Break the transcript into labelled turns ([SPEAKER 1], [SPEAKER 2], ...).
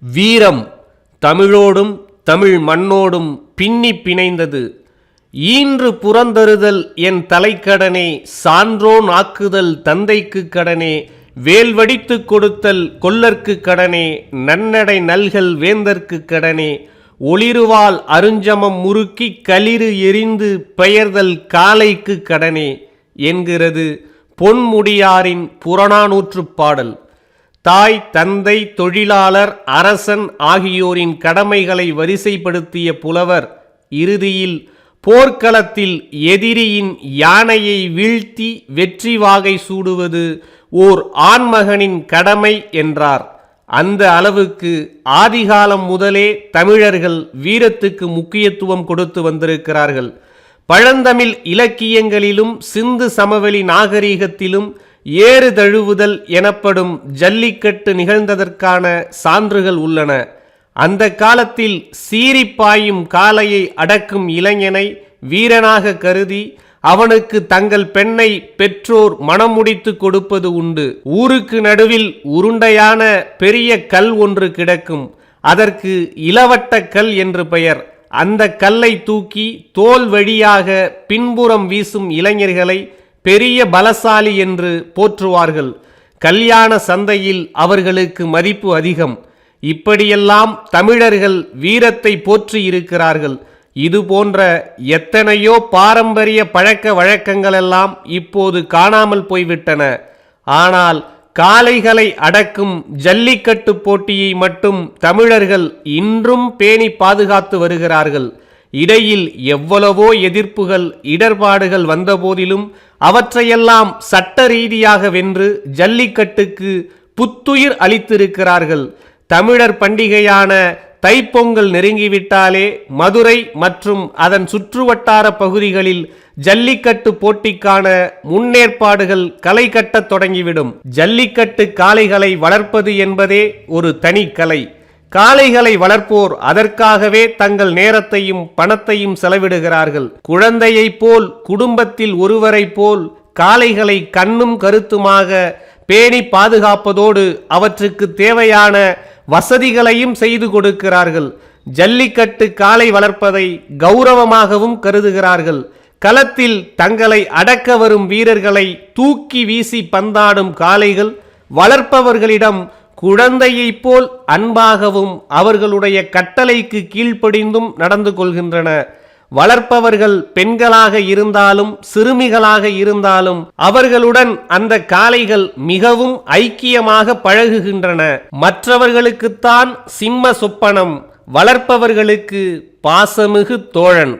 [SPEAKER 1] வீரம் தமிழோடும் தமிழ் மண்ணோடும் பின்னி பிணைந்தது. ஈன்று புறந்தருதல் என் தலைக்கடனே சான்றோன் ஆக்குதல் தந்தைக்கு கடனே வேல்வடித்துக் கொடுத்தல் கொல்லர்க்கு கடனே நன்னடை நல்கல் வேந்தற்கு கடனே ஒளிருவால் அருஞ்சமம் முறுக்கி களிறு எரிந்து பெயர்தல் காலைக்கு கடனே என்கிறது பொன்முடியாரின் புறநானூற்றுப் பாடல். தாய் தந்தை தொழிலாளர் அரசன் ஆகியோரின் கடமைகளை வரிசைப்படுத்திய புலவர் இறுதியில் போர்க்களத்தில் எதிரியின் யானையை வீழ்த்தி வெற்றி வாகை சூடுவது ஓர் ஆண்மகனின் கடமை என்றார். அந்த அளவுக்கு ஆதிகாலம் முதலே தமிழர்கள் வீரத்துக்கு முக்கியத்துவம் கொடுத்து வந்திருக்கிறார்கள். பழந்தமிழ் இலக்கியங்களிலும் சிந்து சமவெளி நாகரீகத்திலும் ஏறு தழுவுதல் எனப்படும் ஜல்லிக்கட்டு நிகழ்ந்ததற்கான சான்றுகள் உள்ளன. அந்த காலத்தில் சீறிப்பாயும் காளையை அடக்கும் இளைஞனை வீரனாக கருதி அவனுக்கு தங்கள் பெண்ணை பெற்றோர் மனம் முடித்து கொடுப்பது உண்டு. ஊருக்கு நடுவில் உருண்டையான பெரிய கல் ஒன்று கிடக்கும். அதற்கு இளவட்ட கல் என்று பெயர். அந்த கல்லை தூக்கி தோல் வழியாக பின்புறம் வீசும் இளைஞர்களை பெரிய பலசாலி என்று போற்றுவார்கள். கல்யாண சந்தையில் அவர்களுக்கு மதிப்பு அதிகம். இப்படியெல்லாம் தமிழர்கள் வீரத்தை போற்றி இருக்கிறார்கள். இது போன்ற எத்தனையோ பாரம்பரிய பழக்க வழக்கங்களெல்லாம் இப்போது காணாமல் போய்விட்டன. ஆனால் காளைகளை அடக்கும் ஜல்லிக்கட்டு போட்டியை மட்டும் தமிழர்கள் இன்றும் பேணி பாதுகாத்து வருகிறார்கள். இடையில் எவ்வளவோ எதிர்ப்புகள் இடர்பாடுகள் வந்தபோதிலும் அவற்றையெல்லாம் சட்ட ரீதியாக வென்று ஜல்லிக்கட்டுக்கு புத்துயிர் அளித்திருக்கிறார்கள். தமிழர் பண்டிகையான தைப்பொங்கல் நெருங்கிவிட்டாலே மதுரை மற்றும் அதன் சுற்றுவட்டார பகுதிகளில் ஜல்லிக்கட்டு போட்டிக்கான முன்னேற்பாடுகள் களை கட்டத் தொடங்கிவிடும். ஜல்லிக்கட்டு காளைகளை வளர்ப்பது என்பதே ஒரு தனி கலை காளைகளை வளர்ப்போர் அதற்காகவே தங்கள் நேரத்தையும் பணத்தையும் செலவிடுகிறார்கள். குழந்தையைப் போல் குடும்பத்தில் ஒருவரைப் போல் காளைகளை கண்ணும் கருத்துமாக பேணி பாதுகாப்பதோடு அவற்றுக்கு தேவையான வசதிகளையும் செய்து கொடுக்கிறார்கள். ஜல்லிக்கட்டு காளை வளர்ப்பதை கௌரவமாகவும் கருதுகிறார்கள். களத்தில் தங்களை அடக்க வரும் வீரர்களை தூக்கி வீசி பந்தாடும் காளைகள் வளர்ப்பவர்களிடம் குழந்தையைப் போல் அன்பாகவும் அவர்களுடைய கட்டளைக்கு கீழ்ப்படிந்தும் நடந்து கொள்கின்றன. வளர்ப்பவர்கள் பெண்களாக இருந்தாலும் சிறுமிகளாக இருந்தாலும் அவர்களுடன் அந்த காளைகள் மிகவும் ஐக்கியமாக பழகுகின்றன. மற்றவர்களுக்குத்தான் சிம்ம சொப்பனம் வளர்ப்பவர்களுக்கு பாசமிகு தோழன்.